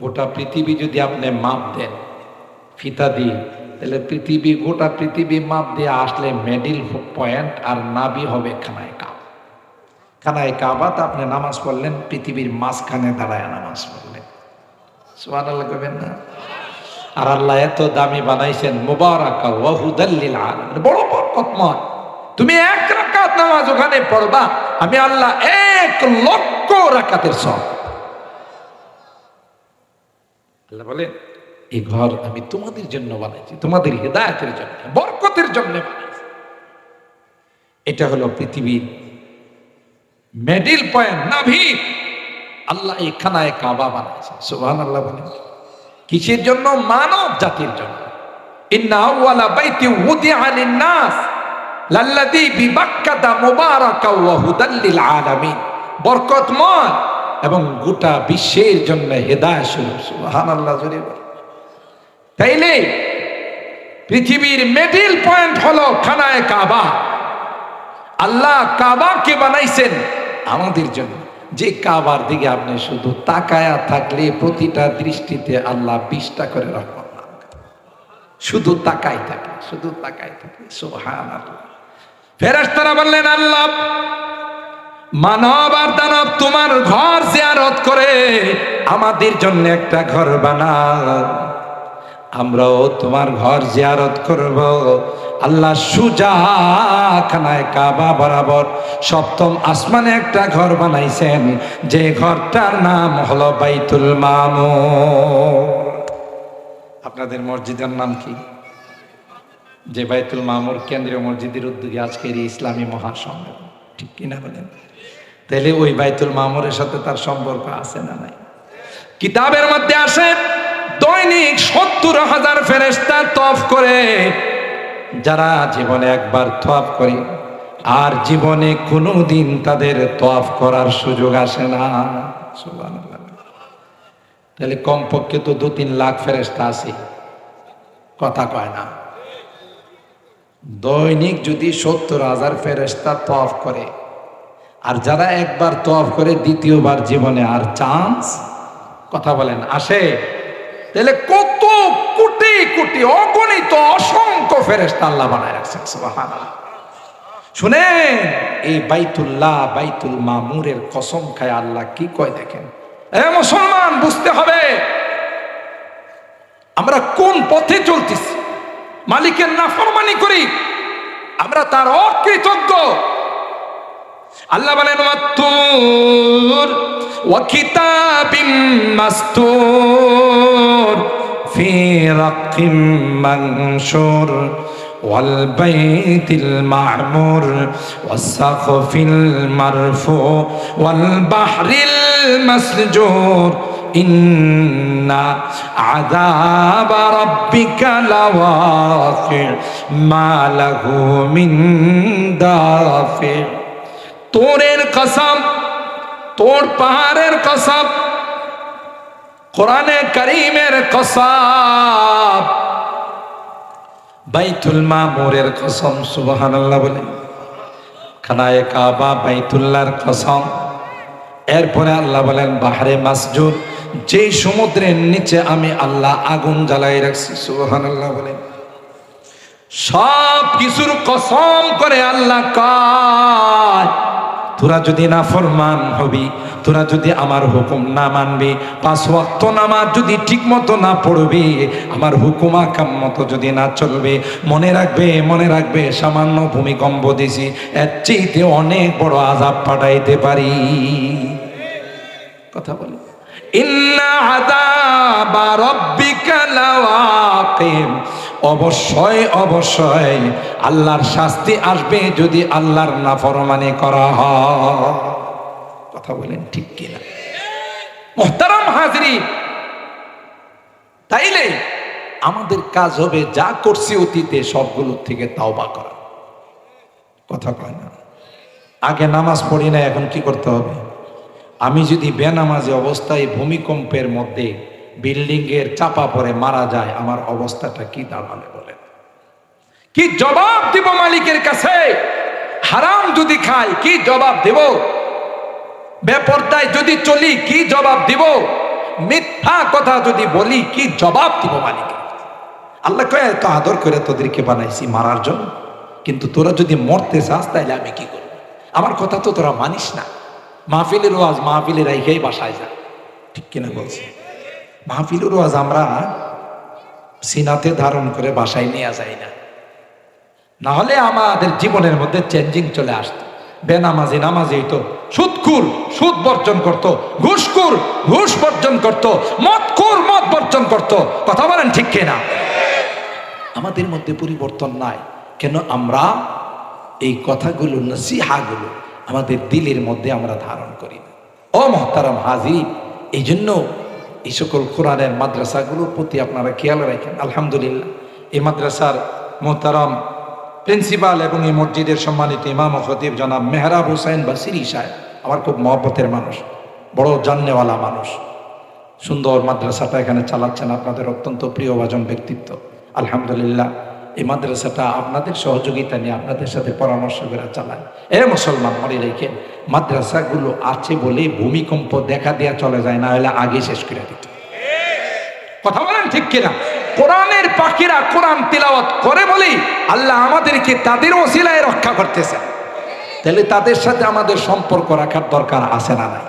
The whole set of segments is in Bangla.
গোটা পৃথিবী যদি আপনি মাপ দেন, ফিতা দিয়ে, তাহলে পৃথিবী, গোটা পৃথিবী মাপ দিয়ে আসলে মেডিল পয়েন্ট আর নাবি হবে খানায় কাব। খানায় কাবাত আপনি নামাজ পড়লেন, পৃথিবীর মাঝখানে দাঁড়ায় নামাজ পড়লেন। আল্লাহ করবেন না? আর আল্লাহ এত দামি বানাইছেন, মুবারাকা বড় বরকতময়। তুমি এক রাকাত নামাজ ওখানে পড়বা, আমি আল্লাহ এক লক্ষ রাকাতের সব আল্লাহ বলে এই ঘর আমি তোমাদের জন্য বানাইছি, তোমাদের হেদায়তের জন্য, বরকতের জন্য বানাইছি। এটা হলো পৃথিবীর মেডিল পয়েন্ট নাভি। আল্লাহ এই খানায় কাবা বানাইছে। সুবহান আল্লাহ বলেন, কিসের জন্য? মানব জাতির জন্য। বরকতময় এবং গোটা বিশ্বের জন্য হেদায়েত স্বরূপ জোরে বলেন। তাইলে পৃথিবীর মিডল পয়েন্ট হলো খানায় কাবা আল্লাহ কাবাকে বানাইছেন আমাদের জন্য যে কাবার দিকে আপনি শুধু তাকায়া থাকলে প্রতিটা দৃষ্টিতে আল্লাহ বিশটা করে করেন। শুধু তাকাই থাকে শুধু তাকাই থাকে সোহান আল্লাহ ফেরেশতারা বললেন, আল্লাহ মানব আর দানব তোমার ঘর জিয়ারত করে আমাদের জন্য একটা ঘর বানাও। আমরাও তোমার ঘর জিয়ারত করব। আল্লাহ সুজা খানায় কাবা বরাবর সপ্তম আসমানে একটা ঘর বানাইছেন। যে ঘরটার নাম হলো বাইতুল মামুর। আপনাদের মসজিদের নাম কি? যে বাইতুল মামুর কেন্দ্রীয় মসজিদের উদ্যোগে আজকের ইসলামী মহাসম্মেলন। ঠিক কিনা বলেন। তাহলে ওই বাইতুল মামুরের সাথে তার সম্পর্ক আছে না নাই? কিতাবের মধ্যে আসে দৈনিক সত্তর হাজার ফেরেস্তা তফ করে। যারা জীবনে একবার তফ করে আর জীবনে কোনোদিন তাদের তফ করার সুযোগ আসে না। তাহলে কমপক্ষে তো দু তিন লাখ ফেরেস্তা আছে। কথা কয় না। দৈনিক যদি সত্তর হাজার ফেরেস্তা তফ করে, আর যারা একবার তফ করে দ্বিতীয়বার জীবনে আর চান্স কথা বলেন, আসে? তাহলে কত কোটি কোটি, অগণিত, অসংখ্য ফেরেস্তা আল্লাহ বানায় রাখছেন শুনেন, এই বাইতুল্লাহ, বাইতুল মামুরের কসম খায় আল্লাহ কি কয় দেখেন? এ মুসলমান, বুঝতে হবে। আমরা কোন পথে চলতেছি? মালিকের নাফরমানি করি আমরা তার অকৃতজ্ঞ আল্লাহ বলেন ওয়াত্তুর ওয়া কিতাবিম মাসতুর ফি রাকিম মানশুর والبيت المعمور والسقف المرفوع والبحر المسجور ইন্না আযাব রাব্বিকা লাওয়াফি মা লাহু মিন দাফি তোরের কসম, তোর পাহাড়ের কসম, কোরআনে করিমের কসাব বাইতুল মামুরের কসম, সুবহানাল্লাহ বলে। খানায় কাবা, বাইতুল্লাহর কসম। এরপরে আল্লাহ বলেন, বাহারে মাসজুদ। যে সমুদ্রের নিচে আমি আল্লাহ আগুন জ্বালাই রাখছি, সুবহানাল্লাহ বলেন। সব কিছুর কসম করে আল্লাহ তোরা যদি না ফরমান হবি, তোরা যদি আমার হুকুম না মানবি, পাঁচ ওয়াক্ত নামাজ যদি ঠিক মতো না পড়বি, আমার হুকুম আকাম মতো যদি না চলবে, মনে রাখবে মনে রাখবে, সামান্য ভূমিকম্প দিছি, এর চেয়েতে অনেক বড় আজাব পাঠাইতে পারি। কথা বলি। অবশ্যই অবশ্যই আল্লাহর শাস্তি আসবে যদি আল্লাহর না নাফরমানি করা হয়। কথা বলেন ঠিক কিনা? মোহতারাম হাজরি, তাইলে আমাদের কাজ হবে যা করছি অতীতে সবগুলোর থেকে তাওবা করা। কথা কয় না। আগে নামাজ পড়ি না, এখন কি করতে হবে? আমি যদি বেনামাজি অবস্থায় ভূমিকম্পের মধ্যে বিল্ডিং এর চাপা পড়ে মারা যায়, আমার অবস্থাটা কি দাঁড়াবে বলেন? কি জবাব দিব মালিকের কাছে? হারাম যদি খাই, কি জবাব দেব? বেপর্দায় যদি চলি, কি জবাব দিব? মিথ্যা কথা যদি বলি, কি জবাব দিব মালিকের আল্লাহ কয়ে, এত আদর করে তোদেরকে বানাইছি মারার জন্য। কিন্তু তোরা যদি মরতে চাস তাহলে আমি কি করব? আমার কথা তো তোরা মানিস না। মাহফিলের ওয়াজ মাহফিলের রাইখেই বাসায় যা ঠিক কিনা বলছি? মাহফিলের ওয়াজ আমরা সিনাতে ধারণ করে বাসায় নিয়ে যাই না। না হলে আমাদের জীবনের মধ্যে চেঞ্জিং চলে আসতো। বেনামাজি, নামাজি তো সুদকুর সুদ বর্জন করত ঘুষকুর ঘুষ বর্জন করত মদকুর মদ বর্জন করত। কথা বলেন ঠিক কিনা? আমাদের মধ্যে পরিবর্তন নাই। কেন? আমরা এই কথাগুলো, নসিহাগুলো আমাদের দিলের মধ্যে আমরা ধারণ করি না। ও মহতারাম হাজি এই জন্য এই সকল কোরআনের মাদ্রাসাগুলোর প্রতি আপনারা খেয়াল রাখেন। আলহামদুলিল্লাহ, এই মাদ্রাসার মোহতারাম প্রিন্সিপাল এবং এই মসজিদের সম্মানিত ইমাম খতিব জনাব মেহরাব হুসাইন বাসিরি সাহেব আমার খুব মহব্বতের মানুষ, বড় জান্নেওয়ালা মানুষ। সুন্দর মাদ্রাসাটা এখানে চালাচ্ছেন, আপনাদের অত্যন্ত প্রিয়ভাজন ব্যক্তিত্ব। আলহামদুলিল্লাহ এই মাদ্রাসাটা আপনাদের সহযোগিতা নিয়ে আপনাদের সাথে পরামর্শ করে চালায়। এ মুসলমান, মনে রেখেন মাদ্রাসাগুলো আছে বলে ভূমিকম্প দেখা দেয়া চলে যায়, না হলে আগে শেষ করে দিত। কথা বলেন ঠিক কিনা? কোরআনের পাখিরা কোরআন তিলাওয়াত করে বলেই আল্লাহ আমাদেরকে তাদের ওসিলায় রক্ষা করতেছে। তাহলে তাদের সাথে আমাদের সম্পর্ক রাখার দরকার আছে না নাই?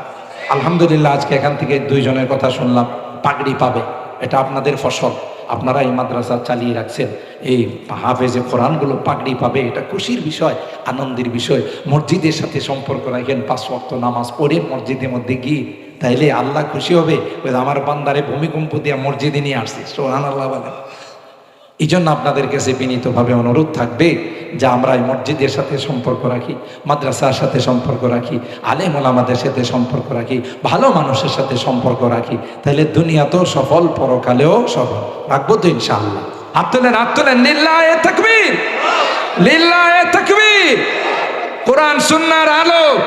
আলহামদুলিল্লাহ, আজকে এখান থেকে দুইজনের কথা শুনলাম, পাগড়ি পাবে, এটা আপনাদের ফসল। আপনারা এই মাদ্রাসা চালিয়ে রাখছেন। এই হাফেজে কোরআনগুলো পাগড়ি পাবে, এটা খুশির বিষয়, আনন্দের বিষয়। মসজিদের সাথে সম্পর্ক রাখেন, পাঁচ ওয়াক্ত নামাজ পড়ে মসজিদের মধ্যে গিয়ে, তাইলে আল্লাহ খুশি হবে আমার বান্দারে ভূমিকম্প দিয়ে মসজিদে নিয়ে আসছে। সোহান আল্লাহ বলে এই জন্য আপনাদের কাছে বিনীতভাবে অনুরোধ থাকবে যে আমরা এই মসজিদের সাথে সম্পর্ক রাখি, মাদ্রাসার সাথে সম্পর্ক রাখি আলেম ওলামাদের সাথে সম্পর্ক রাখি, ভালো মানুষের সাথে সম্পর্ক রাখি। তাহলে দুনিয়াতেও সফল, পরকালেও সফল। রাখব তো ইনশাআল্লাহ। হাত তোলেন হাত তোলেন। লিল্লাহে তাকবীর! লিল্লাহে তাকবীর! কোরআন সুন্নাহর আলো!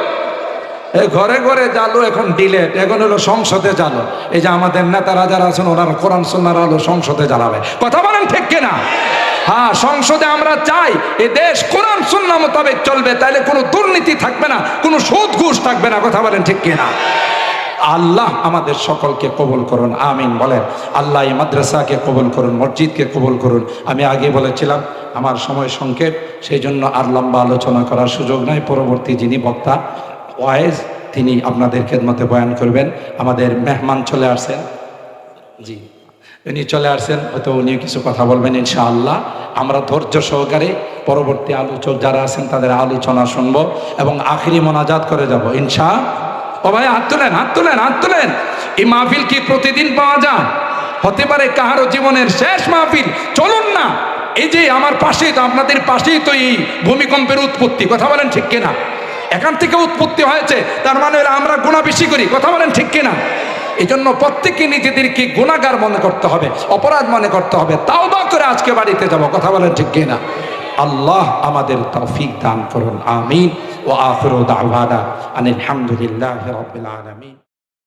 ঘরে ঘরে জালো এখন ডিলেট এখন হলো সংসদে জালো। এই যে আমাদের নেতারা যারা আছেন, ওনারা কোরআন সন্ন্যার আলো সংসদে জ্বালাবে। কথা বলেন ঠিক কিনা? হ্যাঁ সংসদে আমরা চাই এ দেশ কোরআন সুন্না মোতাবেক চলবে তাহলে কোনো দুর্নীতি থাকবে না, কোনো সুদ ঘুষ থাকবে না, কথা বলেন ঠিক কিনা? আল্লাহ আমাদের সকলকে কবুল করুন, আমিন বলেন। আল্লাহ এই মাদ্রাসাকে কবুল করুন, মসজিদকে কবুল করুন। আমি আগে বলেছিলাম, আমার সময় সংক্ষেপ সেই জন্য আর লম্বা আলোচনা করার সুযোগ নাই, পরবর্তী যিনি বক্তা ওয়াইজ তিনি আপনাদের খেদমতে বয়ান করবেন। আমাদের মেহমান চলে আসছেন জি। উনি চলে আসছেন হয়তো উনি কিছু কথা বলবেন ইনশাআল্লাহ। আমরা ধৈর্য সহকারে পরবর্তী আলোচক যারা আছেন তাদের আলোচনা শুনব এবং আখিরি মোনাজাত করে যাব ইনশা। ও ভাই হাত তুলেন হাত তুলেন হাত তুলেন। এই মাহফিল কি প্রতিদিন পাওয়া যায়? হতে পারে কাহারও জীবনের শেষ মাহফিল। চলুন না। এই যে আমার পাশেই তো আপনাদের পাশেই তো এই ভূমিকম্পের উৎপত্তি। কথা বলেন ঠিক কিনা? এখান থেকে উৎপত্তি হয়েছে, তার মানে আমরা গুণা বেশি করি। কথা বলেন ঠিক কিনা? এই জন্য প্রত্যেকে নিজেদেরকে গুণাগার মনে করতে হবে, অপরাধ মনে করতে হবে। তাও বা করে আজকে বাড়িতে যাব, কথা বলেন ঠিক কিনা? আল্লাহ আমাদের তৌফিক দান করুন, আমিন। ও আফরুদ আলহাদা আনিল হামদুলিল্লাহ রবিল আলমিন।